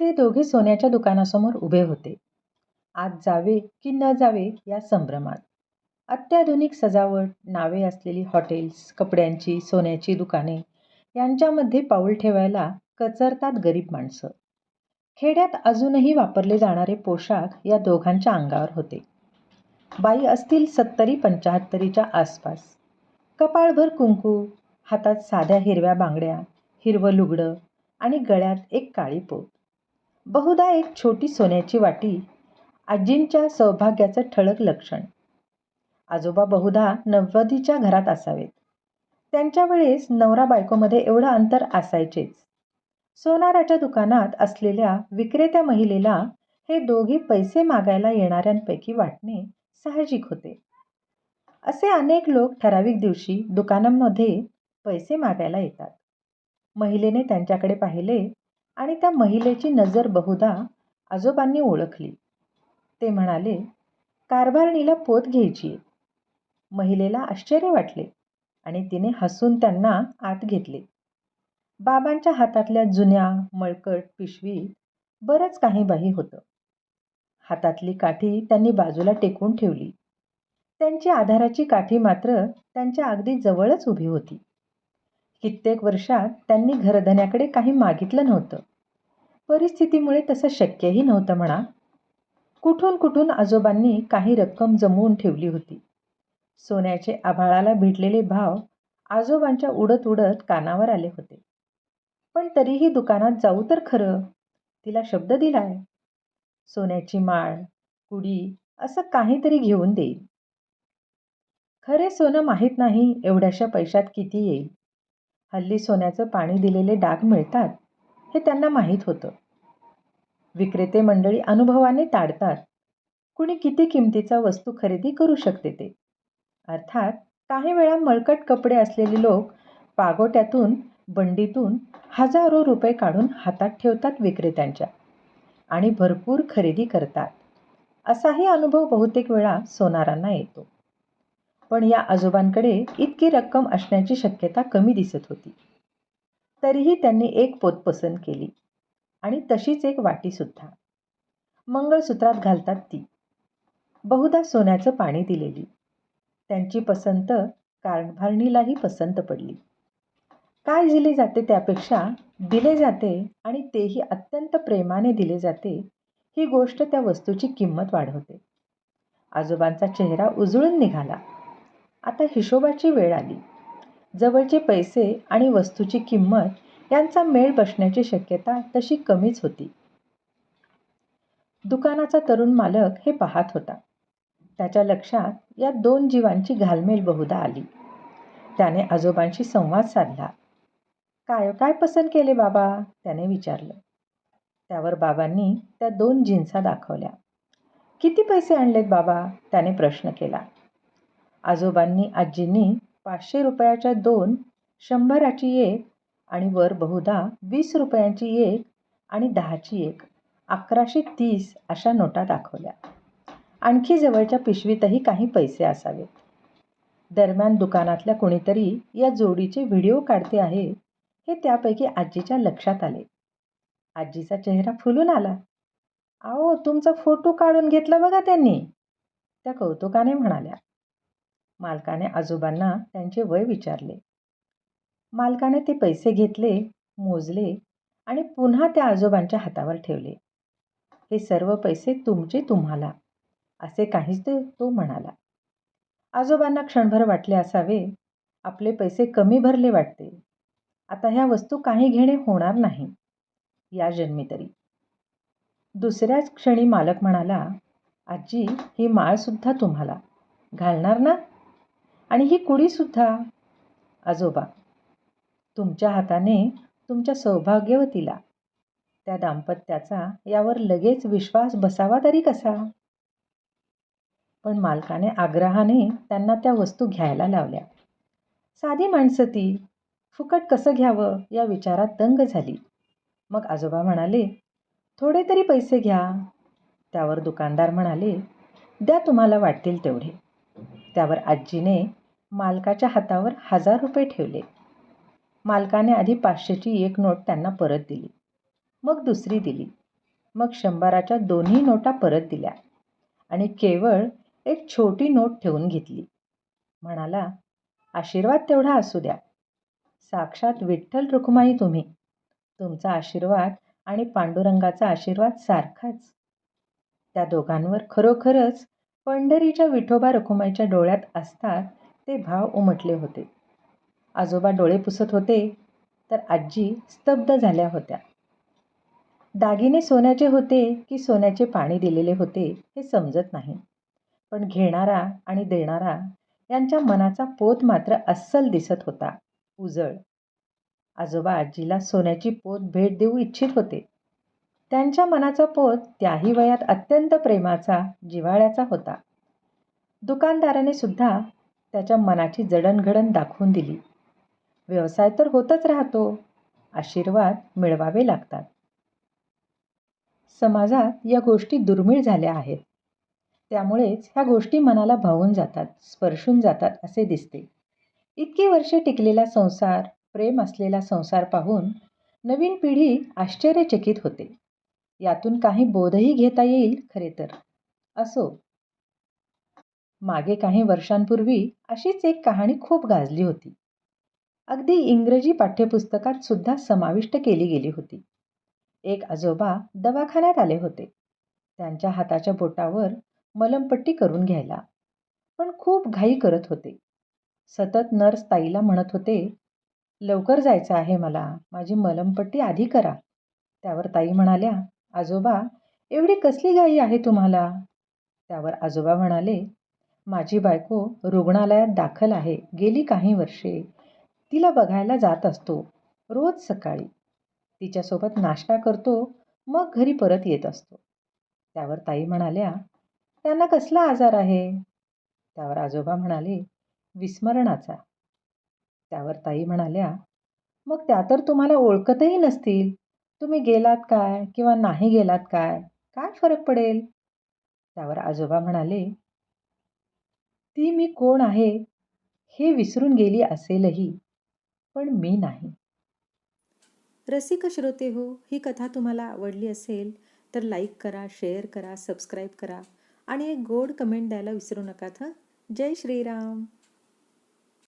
ते दोघे सोन्याच्या दुकानासमोर उभे होते. आत जावे की न जावे या संभ्रमात. अत्याधुनिक सजावट, नावे असलेली हॉटेल्स, कपड्यांची, सोन्याची दुकाने यांच्यामध्ये पाऊल ठेवायला कचरतात गरीब माणसं. खेड्यात अजूनही वापरले जाणारे पोशाख या दोघांच्या अंगावर होते. बाई असतील सत्तरी पंचाहत्तरीच्या आसपास. कपाळभर कुंकू, हातात साध्या हिरव्या बांगड्या, हिरवं लुगडं आणि गळ्यात एक काळी पोत. बहुधा एक छोटी सोन्याची वाटी आजींच्या सौभाग्याचं ठळक लक्षण. आजोबा बहुधा नव्वदीच्या घरात असावेत. त्यांच्या वेळेस नवरा बायकोमध्ये एवढं अंतर असायचेच. सोनाराच्या दुकानात असलेल्या विक्रेत्या महिलेला हे दोघे पैसे मागायला येणाऱ्यांपैकी वाटणे साहजिक होते. असे अनेक लोक ठराविक दिवशी दुकानांमध्ये पैसे मागायला येतात. महिलेने त्यांच्याकडे पाहिले आणि त्या महिलेची नजर बहुधा आजोबांनी ओळखली. ते म्हणाले, कारभारणीला पोत घ्यायची महिलेला आश्चर्य वाटले आणि तिने हसून त्यांना आत घेतले. बाबांच्या हातातल्या जुन्या, मळकट पिशवीत बरंच काही बाही होतं. हातातली काठी त्यांनी बाजूला टेकून ठेवली. त्यांची आधाराची काठी मात्र त्यांच्या अगदी जवळच उभी होती. कित्येक वर्षात त्यांनी घरधन्याकडे काही मागितलं नव्हतं. परिस्थितीमुळे तसं शक्यही नव्हतं म्हणा. कुठून कुठून आजोबांनी काही रक्कम जमवून ठेवली होती. सोन्याचे आभाळाला भिडलेले भाव आजोबांच्या उडत उडत कानावर आले होते. पण तरीही दुकानात जाऊ तर खरं, तिला शब्द दिलाय. सोन्याची माळ, कुडी असं काहीतरी घेऊन देईल. खरे सोनं माहीत नाही एवढ्याशा पैशात किती येईल. हल्ली सोन्याचं पाणी दिलेले डाग मिळतात हे त्यांना माहीत होतं. विक्रेते मंडळी अनुभवाने ताडतात. कुणी किती किमतीचा वस्तू खरेदी करू शकते ते. अर्थात काही वेळा मळकट कपडे असलेले लोक पागोट्यातून, बंडीतून हजारो रुपये काढून हातात ठेवतात विक्रेत्यांच्या आणि भरपूर खरेदी करतात. असाही अनुभव बहुतेक वेळा सोनारांना येतो. पण या आजोबांकडे इतकी रक्कम असण्याची शक्यता कमी दिसत होती. तरीही त्यांनी एक पोत पसंत केली आणि तशीच एक वाटीसुद्धा. मंगळसूत्रात घालतात ती. बहुधा सोन्याचं पाणी दिलेली. त्यांची पसंत कारणभारणीलाही पसंत पडली. काय दिले जाते त्यापेक्षा दिले जाते आणि तेही अत्यंत प्रेमाने दिले जाते ही गोष्ट त्या वस्तूची किंमत वाढवते. आजोबांचा चेहरा उजळून निघाला. आता हिशोबाची वेळ आली. जवळचे पैसे आणि वस्तूची किंमत यांचा मेळ बसण्याची शक्यता तशी कमीच होती. दुकानाचा तरुण मालक हे पाहत होता. त्याच्या लक्षात या दोन जीवांची घालमेल बहुधा आली. त्याने आजोबांशी संवाद साधला. काय काय पसंत केले बाबा? त्याने विचारलं. त्यावर बाबांनी त्या दोन जिन्सा दाखवल्या. किती पैसे आणलेत बाबा? त्याने प्रश्न केला. आजोबांनी आजींनी पाचशे रुपयाच्या दोन, शंभराची एक आणि वर बहुधा वीस रुपयांची एक आणि दहाची एक, अकराशे तीस अशा नोटा दाखवल्या. आणखी जवळच्या पिशवीतही काही पैसे असावेत. दरम्यान दुकानातल्या कुणीतरी या जोडीचे व्हिडिओ काढते आहे हे त्यापैकी आजीच्या लक्षात आले. आजीचा चेहरा फुलून आला. अहो तुमचा फोटो काढून घेतला बघा त्यांनी, त्या कौतुकाने म्हणाल्या. मालकाने आजोबांना त्यांचे वय विचारले. मालकाने ते पैसे घेतले, मोजले आणि पुन्हा त्या आजोबांच्या हातावर ठेवले. हे सर्व पैसे तुमचे तुम्हाला, असे काहीसे तो म्हणाला. आजोबांना क्षणभर वाटले असावे, आपले पैसे कमी भरले वाटते. आता ह्या वस्तू काही घेणे होणार नाही, या जन्मी तरी. दुसऱ्याच क्षणी मालक म्हणाला, आजी ही माळसुद्धा तुम्हाला. घालणार ना? आणि ही कुडीसुद्धा. आजोबा, तुमच्या हाताने तुमच्या सौभाग्यवतीला. त्या दाम्पत्याचा यावर लगेच विश्वास बसावा तरी कसा? पण मालकाने आग्रहाने त्यांना त्या वस्तू घ्यायला लावल्या. साधी माणसं ती, फुकट कसं घ्यावं या विचारात दंग झाली. मग आजोबा म्हणाले, थोडे तरी पैसे घ्या. त्यावर दुकानदार म्हणाले, द्या तुम्हाला वाटतील तेवढे. त्यावर आजीने मालकाच्या हातावर हजार रुपये ठेवले. मालकाने आधी पाचशेची एक नोट त्यांना परत दिली. मग दुसरी दिली. मग शंभराच्या दोन्ही नोटा परत दिल्या आणि केवळ एक छोटी नोट ठेवून घेतली म्हणाला आशीर्वाद तेवढा असू द्या साक्षात विठ्ठल रुक्माई तुम्ही तुमचा आशीर्वाद आणि पांडुरंगाचा आशीर्वाद सारखाच त्या दोघांवर खरोखरच पंढरीच्या विठोबा रखुमाईच्या डोळ्यात असतात ते भाव उमटले होते. आजोबा डोळे पुसत होते तर आजी स्तब्ध झाल्या होत्या. दागिने सोन्याचे होते की सोन्याचे पाणी दिलेले होते हे समजत नाही. पण घेणारा आणि देणारा यांच्या मनाचा पोत मात्र अस्सल दिसत होता उजळ. आजोबा आजीला सोन्याची पोत भेट देऊ इच्छित होते. त्यांच्या मनाचा पोत त्याही वयात अत्यंत प्रेमाचा जिव्हाळ्याचा होता. दुकानदाराने सुद्धा त्याच्या मनाची जडणघडण दाखवून दिली. व्यवसाय तर होतच राहतो. आशीर्वाद मिळवावे लागतात. समाजात या गोष्टी दुर्मिळ झाल्या आहेत. त्यामुळेच ह्या गोष्टी मनाला भावून जातात स्पर्शून जातात असे दिसते. इतकी वर्षे टिकलेला संसार प्रेम असलेला संसार पाहून नवीन पिढी आश्चर्यचकित होते. यातून काही बोधही घेता येईल खरे तर. असो मागे काही वर्षांपूर्वी अशीच एक कहाणी खूप गाजली होती. अगदी इंग्रजी पाठ्यपुस्तकात सुद्धा समाविष्ट केली गेली होती. एक आजोबा दवाखान्यात आले होते. त्यांच्या हाताच्या बोटावर मलमपट्टी करून घ्यायला. पण खूप घाई करत होते. सतत नर्स ताईला म्हणत होते लवकर जायचं आहे मला. माझी मलमपट्टी आधी करा. त्यावर ताई म्हणाल्या आजोबा एवढी कसली घाई आहे तुम्हाला? त्यावर आजोबा म्हणाले माझी बायको रुग्णालयात दाखल आहे. गेली काही वर्षे. तिला बघायला जात असतो. रोज सकाळी. तिच्यासोबत नाश्ता करतो. मग घरी परत येत असतो. त्यावर ताई म्हणाल्या त्यांना कसला आजार आहे? त्यावर आजोबा म्हणाले विस्मरणाचा. त्यावर ताई म्हणाल्या मग त्या तर तुम्हाला ओळखतही नसतील. तुम्ही गेलात काय किंवा नाही गेलात काय? काय फरक पडेल? त्यावर आजोबा म्हणाले ती मी कोण आहे हे विसरून गेली असेलही पण मी नाही. रसिक श्रोते हो ही कथा तुम्हाला आवडली असेल तर लाईक करा शेअर करा सबस्क्राईब करा आणि एक गोड कमेंट द्यायला विसरू नका थं जय श्रीराम.